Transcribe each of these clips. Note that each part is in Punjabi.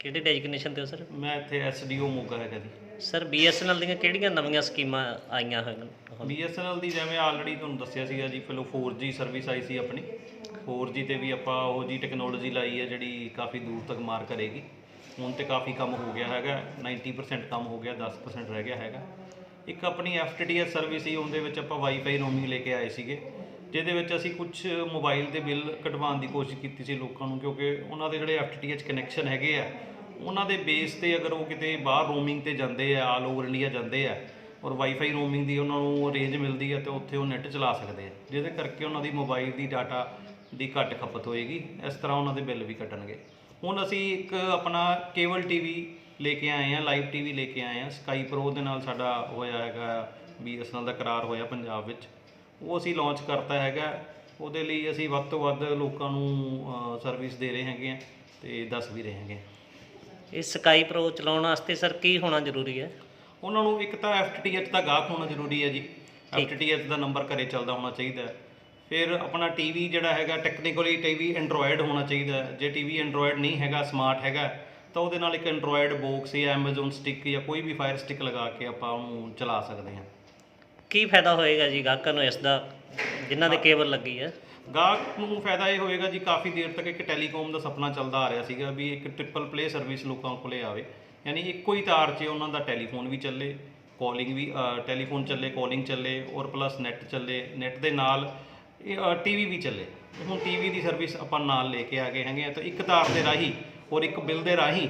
ਕਿਹੜੇ ਡੈਜਿਗਨੇਸ਼ਨ ਤੇ ਹੋ ਸਰ ਮੈਂ ਇੱਥੇ ਐਸਡੀਓ ਮੋਗਾ ਹੈਗਾ ਜੀ। ਸਰ ਬੀਐਸਐਨਐਲ ਦੀਆਂ ਕਿਹੜੀਆਂ ਨਵੀਆਂ ਸਕੀਮਾਂ ਆਈਆਂ ਹਨ? ਹੁਣ? BSNL ਦੀ ਜਿਵੇਂ ਆਲਰੇਡੀ ਤੁਹਾਨੂੰ ਦੱਸਿਆ ਸੀਗਾ ਜੀ ਪਹਿਲਾਂ 4G ਸਰਵਿਸ ਆਈ ਸੀ ਆਪਣੀ। 4G ਤੇ ਵੀ ਆਪਾਂ ਉਹ ਜੀ ਟੈਕਨੋਲੋਜੀ ਲਾਈ ਹੈ ਜਿਹੜੀ ਕਾਫੀ ਦੂਰ ਤੱਕ ਮਾਰ ਕਰੇਗੀ। ਹੁਣ ਤੇ ਕਾਫੀ ਕੰਮ ਹੋ ਗਿਆ ਹੈਗਾ 90% ਕੰਮ ਹੋ ਗਿਆ 10% ਰਹਿ ਗਿਆ ਹੈਗਾ। ਇੱਕ ਆਪਣੀ FTTH ਸਰਵਿਸ ਸੀ ਉਹਦੇ ਵਿੱਚ ਆਪਾਂ ਵਾਈਫਾਈ ਰੋਮਿੰਗ ਲੈ ਕੇ ਆਏ ਸੀਗੇ। ਜਿਹਦੇ ਵਿੱਚ ਅਸੀਂ ਕੁਝ ਮੋਬਾਈਲ ਦੇ ਬਿੱਲ ਕਟਵਾਉਣ ਦੀ ਕੋਸ਼ਿਸ਼ ਕੀਤੀ ਸੀ ਲੋਕਾਂ ਨੂੰ ਕਿਉਂਕਿ ਉਹਨਾਂ ਦੇ ਜਿਹੜੇ FTTH ਕਨੈਕਸ਼ਨ ਹੈਗੇ ਆ ਉਹਨਾਂ ਦੇ ਬੇਸ ਤੇ ਅਗਰ ਉਹ ਕਿਤੇ ਬਾਹਰ ਰੋਮਿੰਗ ਤੇ ਜਾਂਦੇ ਆ ਆਲ ਓਵਰ ਇੰਡੀਆ ਜਾਂਦੇ ਆ, ਔਰ ਵਾਈਫਾਈ ਰੋਮਿੰਗ ਦੀ ਉਹਨਾਂ ਨੂੰ ਰੇਂਜ ਮਿਲਦੀ ਹੈ ਤੇ ਉੱਥੇ ਉਹ ਨੈਟ ਚਲਾ ਸਕਦੇ ਆ। ਜਿਹਦੇ ਕਰਕੇ ਉਹਨਾਂ ਦੀ ਮੋਬਾਈਲ ਦੀ ਡਾਟਾ ਦੀ ਘੱਟ ਖਪਤ ਹੋਏਗੀ, ਇਸ ਤਰ੍ਹਾਂ ਉਹਨਾਂ ਦੇ ਬਿੱਲ ਵੀ ਕੱਟਣਗੇ। ਹੁਣ ਅਸੀਂ ਇੱਕ ਆਪਣਾ ਕੇਬਲ ਟੀਵੀ ਲੈ ਕੇ ਆਏ ਆ ਲਾਈਵ ਟੀਵੀ ਲੈ ਕੇ ਆਏ ਆ ਸਕਾਈ ਪ੍ਰੋ ਦੇ ਨਾਲ ਸਾਡਾ ਹੋਇਆ ਹੈਗਾ ਬੀਐਸਐਨਐਲ ਦਾ ਕਰਾਰ ਹੋਇਆ ਪੰਜਾਬ ਵਿੱਚ। ਉਹ ਅਸੀਂ ਲਾਂਚ ਕਰਤਾ ਹੈਗਾ, ਉਹਦੇ ਲਈ ਅਸੀਂ ਵੱਧ ਤੋਂ ਵੱਧ ਲੋਕਾਂ ਨੂੰ ਸਰਵਿਸ ਦੇ ਰਹੇ ਹੈਗੇ ਆ, ਤੇ ਦੱਸ ਵੀ ਰਹੇ ਹੈਗੇ ਆ। ਇਹ ਸਕਾਈ ਪ੍ਰੋ ਚਲਾਉਣ ਵਾਸਤੇ ਸਰ ਕੀ ਹੋਣਾ ਜ਼ਰੂਰੀ ਹੈ? ਉਹਨਾਂ ਨੂੰ ਇੱਕ ਤਾਂ FTTH ਦਾ ਗਾਹਕ ਹੋਣਾ ਜ਼ਰੂਰੀ ਹੈ ਜੀ। FTTH ਦਾ ਨੰਬਰ ਘਰੇ ਚੱਲਦਾ ਹੋਣਾ ਚਾਹੀਦਾ ਹੈ। ਫਿਰ ਆਪਣਾ ਟੀਵੀ ਜਿਹੜਾ ਹੈਗਾ ਟੈਕਨੀਕਲੀ ਟੀਵੀ ਐਂਡਰੋਇਡ ਹੋਣਾ ਚਾਹੀਦਾ ਹੈ। ਜੇ ਟੀਵੀ ਐਂਡਰੋਇਡ ਨਹੀਂ ਹੈਗਾ ਸਮਾਰਟ ਹੈਗਾ ਤਾਂ ਉਹਦੇ ਨਾਲ ਇੱਕ ਐਂਡਰੋਇਡ ਬਾਕਸ ਜਾਂ Amazon ਸਟਿੱਕ ਜਾਂ ਕੋਈ ਵੀ ਫਾਇਰ ਸਟਿੱਕ ਲਗਾ ਕੇ ਆਪਾਂ ਉਹਨੂੰ ਚਲਾ ਸਕਦੇ ਹਾਂ। ਕੀ ਫਾਇਦਾ ਹੋਏਗਾ ਜੀ ਗਾਹਕਾਂ ਨੂੰ ਇਸ ਦਾ? ਜਿਨ੍ਹਾਂ ਦੇ ਕੇਬਲ ਲੱਗੀ ਹੈ? ਗਾਹਕ ਨੂੰ ਫਾਇਦਾ ਇਹ ਹੋਏਗਾ ਜੀ, ਕਾਫੀ ਦੇਰ ਤੱਕ ਇੱਕ ਟੈਲੀਕਾਮ ਦਾ ਸੁਪਨਾ ਚੱਲਦਾ ਆ ਰਿਹਾ ਸੀਗਾ ਵੀ ਇੱਕ ਟ੍ਰਿਪਲ ਪਲੇ ਸਰਵਿਸ ਲੋਕਾਂ ਕੋਲੇ ਆਵੇ। ਯਾਨੀ ਇੱਕੋ ਹੀ ਤਾਰ 'ਚ ਉਹਨਾਂ ਦਾ ਟੈਲੀਫੋਨ ਵੀ ਚੱਲੇ ਕਾਲਿੰਗ ਵੀ ਟੈਲੀਫੋਨ ਚੱਲੇ ਕਾਲਿੰਗ ਚੱਲੇ, ਔਰ ਪਲੱਸ ਨੈਟ ਚੱਲੇ ਨੈਟ ਦੇ ਨਾਲ ਟੀਵੀ ਵੀ ਚੱਲੇ। ਹੁਣ ਟੀਵੀ ਦੀ ਸਰਵਿਸ ਆਪਾਂ ਨਾਲ ਲੈ ਕੇ ਆ ਗਏ ਹੈਗੇ ਆ, ਤਾਂ ਇੱਕ ਤਾਰ ਦੇ ਰਾਹੀਂ ਔਰ ਇੱਕ ਬਿੱਲ ਦੇ ਰਾਹੀਂ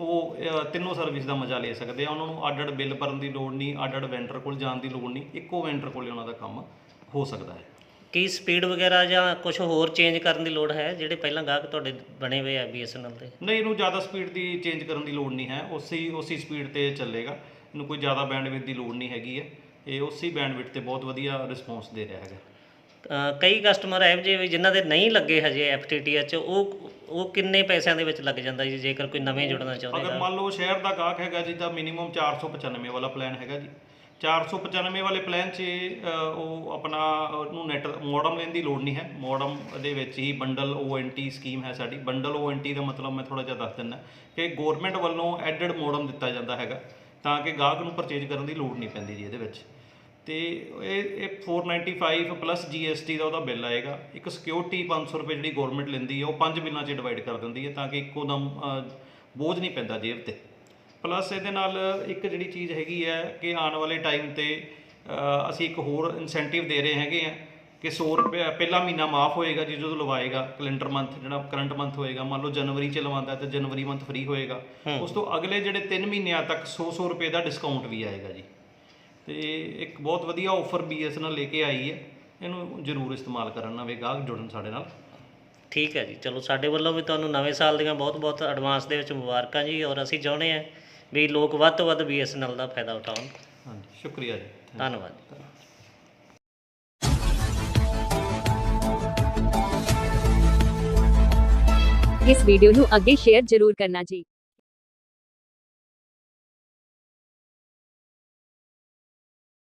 ਉਹ ਤਿੰਨੋਂ ਸਰਵਿਸ ਦਾ ਮਜ਼ਾ ਲੈ ਸਕਦੇ ਆ। ਉਹਨਾਂ ਨੂੰ ਅੱਡ-ਅੱਡ ਬਿੱਲ ਭਰਨ ਦੀ ਲੋੜ ਨਹੀਂ, ਅੱਡ-ਅੱਡ ਵੈਂਡਰ ਕੋਲ ਜਾਣ ਦੀ ਲੋੜ ਨਹੀਂ, ਇੱਕੋ ਵੈਂਡਰ ਕੋਲੇ ਉਹਨਾਂ ਦਾ ਕੰਮ। ਹੋ ਸਕਦਾ ਹੈ। ਕੀ ਸਪੀਡ ਵਗੈਰਾ ਜਾਂ ਕੁਝ ਹੋਰ ਚੇਂਜ ਕਰਨ ਦੀ ਲੋੜ ਹੈ? ਜਿਹੜੇ ਪਹਿਲਾਂ ਗਾਹਕ ਤੁਹਾਡੇ ਬਣੇ ਹੋਏ ਆ ਬੀਐਸਐਨਐਲ ਦੇ? ਨਹੀਂ ਇਹਨੂੰ ਜ਼ਿਆਦਾ ਸਪੀਡ ਦੀ ਚੇਂਜ ਕਰਨ ਦੀ ਲੋੜ ਨਹੀਂ ਹੈ। ਉਸੇ ਉਸੇ ਸਪੀਡ ਤੇ ਚੱਲੇਗਾ। ਇਹਨੂੰ ਕੋਈ ਜ਼ਿਆਦਾ ਬੈਂਡਵਿਡਥ ਦੀ ਲੋੜ ਨਹੀਂ ਹੈਗੀ ਹੈ। ਇਹ ਉਸੇ ਬੈਂਡਵਿਡਥ ਤੇ ਬਹੁਤ ਵਧੀਆ ਰਿਸਪੌਂਸ ਦੇ ਰਿਹਾ ਹੈਗਾ। ਅ, ਕਈ ਕਸਟਮਰ ਇਹੋ ਜਿਹੇ ਵੀ ਜਿਨ੍ਹਾਂ ਦੇ ਨਹੀਂ ਲੱਗੇ ਹਜੇ ਐਫਟੀਟੀਐਚ ਉਹ ਉਹ ਕਿੰਨੇ ਪੈਸਿਆਂ ਦੇ ਵਿੱਚ ਲੱਗ ਜਾਂਦਾ ਜੀ? ਜੇਕਰ ਕੋਈ ਨਵੇਂ ਜੁੜਨਾ ਚਾਹੁੰਦੇ ਅਗਰ ਮੰਨ ਲਓ ਸ਼ਹਿਰ ਦਾ ਗਾਹਕ ਹੈਗਾ ਜੀ ਤਾਂ ਮਿਨੀਮਮ 495 ਵਾਲਾ ਪਲਾਨ ਹੈਗਾ ਜੀ। 495 ਵਾਲੇ ਪਲਾਨ 'ਚ ਉਹ ਆਪਣਾ, ਉਹਨੂੰ ਨੈਟ ਮੋਡਮ ਲੈਣ ਦੀ ਲੋੜ ਨਹੀਂ ਹੈ। ਮੋਡਮ ਦੇ ਵਿੱਚ ਹੀ ਬੰਡਲ ONT ਸਕੀਮ ਹੈ ਸਾਡੀ। ਬੰਡਲ ONT ਦਾ ਮਤਲਬ ਮੈਂ ਥੋੜਾ ਜਿਹਾ ਦੱਸ ਦਿੰਦਾ ਕਿ ਗਵਰਨਮੈਂਟ ਵੱਲੋਂ ਐਡਡ ਮੋਡਮ ਦਿੱਤਾ ਜਾਂਦਾ ਹੈਗਾ, ਤਾਂ ਕਿ ਗਾਹਕ ਨੂੰ ਪਰਚੇਜ ਕਰਨ ਦੀ ਲੋੜ ਨਹੀਂ ਪੈਂਦੀ ਜੀ ਇਹਦੇ ਵਿੱਚ। ਤੇ ਇਹ ਇਹ 495 ਪਲੱਸ GST ਦਾ ਉਹਦਾ ਬਿੱਲ ਆਏਗਾ। ਇੱਕ ਸਿਕਿਉਰਿਟੀ 500 ਰੁਪਏ ਜਿਹੜੀ ਗਵਰਨਮੈਂਟ ਲੈਂਦੀ ਹੈ, ਉਹ ਪੰਜ ਬਿੱਲਾਂ 'ਚ ਡਿਵਾਈਡ ਕਰ ਦਿੰਦੀ ਹੈ, ਤਾਂ ਕਿ ਇੱਕੋ ਦਮ ਬੋਝ ਨਹੀਂ ਪੈਂਦਾ ਜੇਬ ਤੇ। ਪਲੱਸ ਇਹਦੇ ਨਾਲ ਇੱਕ ਜਿਹੜੀ ਚੀਜ਼ ਹੈਗੀ ਹੈ ਕਿ ਆਉਣ ਵਾਲੇ ਟਾਈਮ ਤੇ ਅਸੀਂ ਇੱਕ ਹੋਰ ਇਨਸੈਂਟਿਵ ਦੇ ਰਹੇ ਹੈਗੇ ਆ ਕਿ 100 ਰੁਪਏ ਪਹਿਲਾ ਮਹੀਨਾ ਮਾਫ ਹੋਏਗਾ ਜੀ ਜਦੋਂ ਲਵਾਏਗਾ ਕੈਲੰਡਰ ਮੰਥ ਜਿਹੜਾ ਕਰੰਟ ਮੰਥ ਹੋਏਗਾ। ਮੰਨ ਲਓ ਜਨਵਰੀ ਚ ਲਵਾਉਂਦਾ ਤਾਂ ਜਨਵਰੀ ਮੰਥ ਫ੍ਰੀ ਹੋਏਗਾ। ਉਸ ਤੋਂ ਅਗਲੇ ਜਿਹੜੇ 3 ਮਹੀਨਿਆਂ ਤੱਕ 100 100 ਰੁਪਏ ਦਾ ਡਿਸਕਾਊਂਟ ਵੀ ਆਏਗਾ ਜੀ। ਤੇ ਇੱਕ ਬਹੁਤ ਵਧੀਆ ਆਫਰ BSNL ਲੈ ਕੇ ਆਈ ਹੈ। ਇਹਨੂੰ ਜ਼ਰੂਰ ਇਸਤੇਮਾਲ ਕਰਨ ਨਵੇਂ ਗਾਹਕ ਜੁੜਨ ਸਾਡੇ ਨਾਲ। ਠੀਕ ਹੈ ਜੀ। ਚਲੋ ਸਾਡੇ ਵੱਲੋਂ ਵੀ ਤੁਹਾਨੂੰ ਨਵੇਂ ਸਾਲ ਦੀਆਂ ਬਹੁਤ-ਬਹੁਤ ਐਡਵਾਂਸ ਦੇ ਵਿੱਚ ਮੁਬਾਰਕਾਂ ਜੀ ਔਰ ਅਸੀਂ ਚਾਹੁੰਦੇ ਹਾਂ ਵੀ ਲੋਕ ਵੱਧ ਤੋਂ ਵੱਧ ਬੀਐਸਐਨਐਲ ਦਾ ਫਾਇਦਾ ਉਠਾਉਣ। ਹਾਂਜੀ ਸ਼ੁਕਰੀਆ ਜੀ। ਧੰਨਵਾਦ। ਇਸ ਵੀਡੀਓ ਨੂੰ ਅੱਗੇ ਸ਼ੇਅਰ ਜ਼ਰੂਰ ਕਰਨਾ ਜੀ।